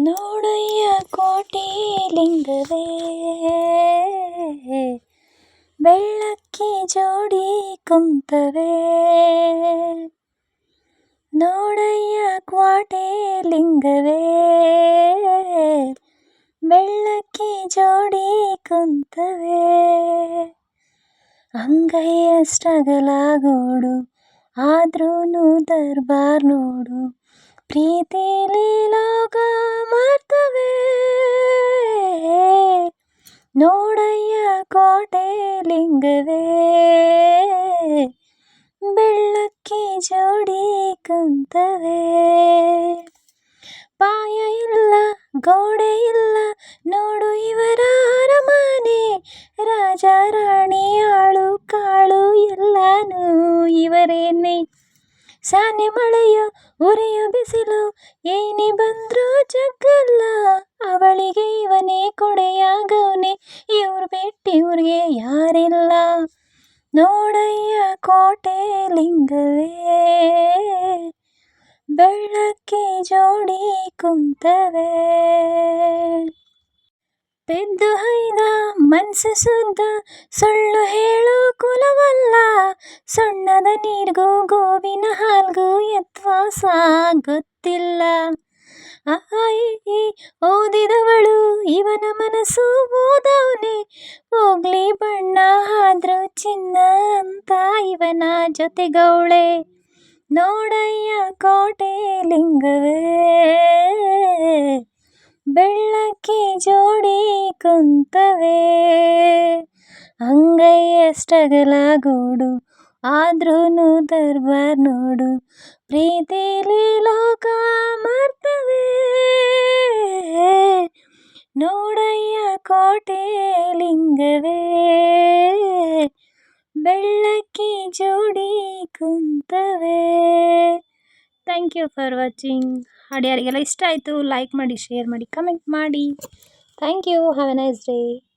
ನೋಡಯ್ಯ ಕೋಟಿ ಲಿಂಗವೇ ಬೆಳ್ಳಕ್ಕಿ ಜೋಡಿ ಕುಂತವೆ ನೋಡಯ್ಯ ಕ್ವಾಟೆ ಲಿಂಗವೇ ಬೆಳ್ಳಕ್ಕಿ ಜೋಡಿ ಕುಂತವೆ ಅಂಗೈಯಷ್ಟಗಲಾಗೋಡು ಆದ್ರೂ ದರ್ಬಾರ್ ನೋಡು ಪ್ರೀತಿಲಿ ಲೋಕ ಮಾಡ್ತವೆ ನೋಡಯ್ಯ ಕೋಟೆ ಲಿಂಗವೇ? ಬೆಳ್ಳಕ್ಕಿ ಜೋಡಿ ಕುಂತವೆ? ಪಾಯ ಇಲ್ಲ, ಗೋಡೆ ಇಲ್ಲ, ನೋಡು ಇವರ ಅರಮನೆ. ರಾಜ ರಾಣಿ ಆಳು ಕಾಳು ಎಲ್ಲಾನು ಇವರೇನೆ ಸಾನೆ ಮಳೆಯ ಉರಿಯೋ ಬಿಸಿಲು, ಏನೇ ಬಂದ್ರೂ ಜಗ್ಗಲ್ಲ. ಅವಳಿಗೆ ಇವನೇ ಕೊಡೆಯಾಗವನೇ. ಇವ್ರು ಬಿಟ್ಟು ಇವ್ರಿಗೆ ಯಾರಿಲ್ಲ. ನೋಡಯ್ಯ ಕೋಟೆ ಲಿಂಗವೇ. ಬೆಳ್ಳಕ್ಕೆ ಜೋಡಿ ಕುಂತವೆ. ಪೆದ್ದು ಹೈದ ಮನ್ಸು ಸುದ್ದ, ಸುಳ್ಳು ಹೇಳೋ ಕುಲವಲ್ಲ. ಸುಣ್ಣದ ನೀರ್ಗೂ ಗೋವಿನ ಹಾಲ್ಗೂ ಯತ್ವಾಸ ಗೊತ್ತಿಲ್ಲ ಅಹಾಯಿ ಓದಿದವಳು ಇವನ ಮನಸ್ಸು ಓದವನೆ. ಹೋಗ್ಲಿ ಬಣ್ಣ ಆದ್ರೂ ಚಿನ್ನ ಅಂತ ಇವನ ಜೊತೆಗೌಳೆ ನೋಡಯ್ಯ ಕೋಟೆ ಲಿಂಗವೇ. ಬೆಳ್ಳಕ್ಕೆ ಜೋಡಿ ಕುಂತವೆ. ಅಂಗೈಯಷ್ಟಗಲಾಗೋಡು ಆದ್ರೂ ದರ್ಬಾರ್ ನೋಡು. ಪ್ರೀತಿಲಿ ಲೋಕ ಮರ್ತವೆ ನೋಡಯ್ಯ ಕೋಟೆ ಲಿಂಗವೇ ಬೆಳ್ಳಕ್ಕಿ ಜೋಡಿ ಕುಂತವೆ. ಥ್ಯಾಂಕ್ ಯು ಫಾರ್ ವಾಚಿಂಗ್ ಹಾಡು ಯಾರಿಗೆಲ್ಲ ಇಷ್ಟ ಆಯಿತು ಲೈಕ್ ಮಾಡಿ ಶೇರ್ ಮಾಡಿ ಕಮೆಂಟ್ ಮಾಡಿ. Thank you have a nice day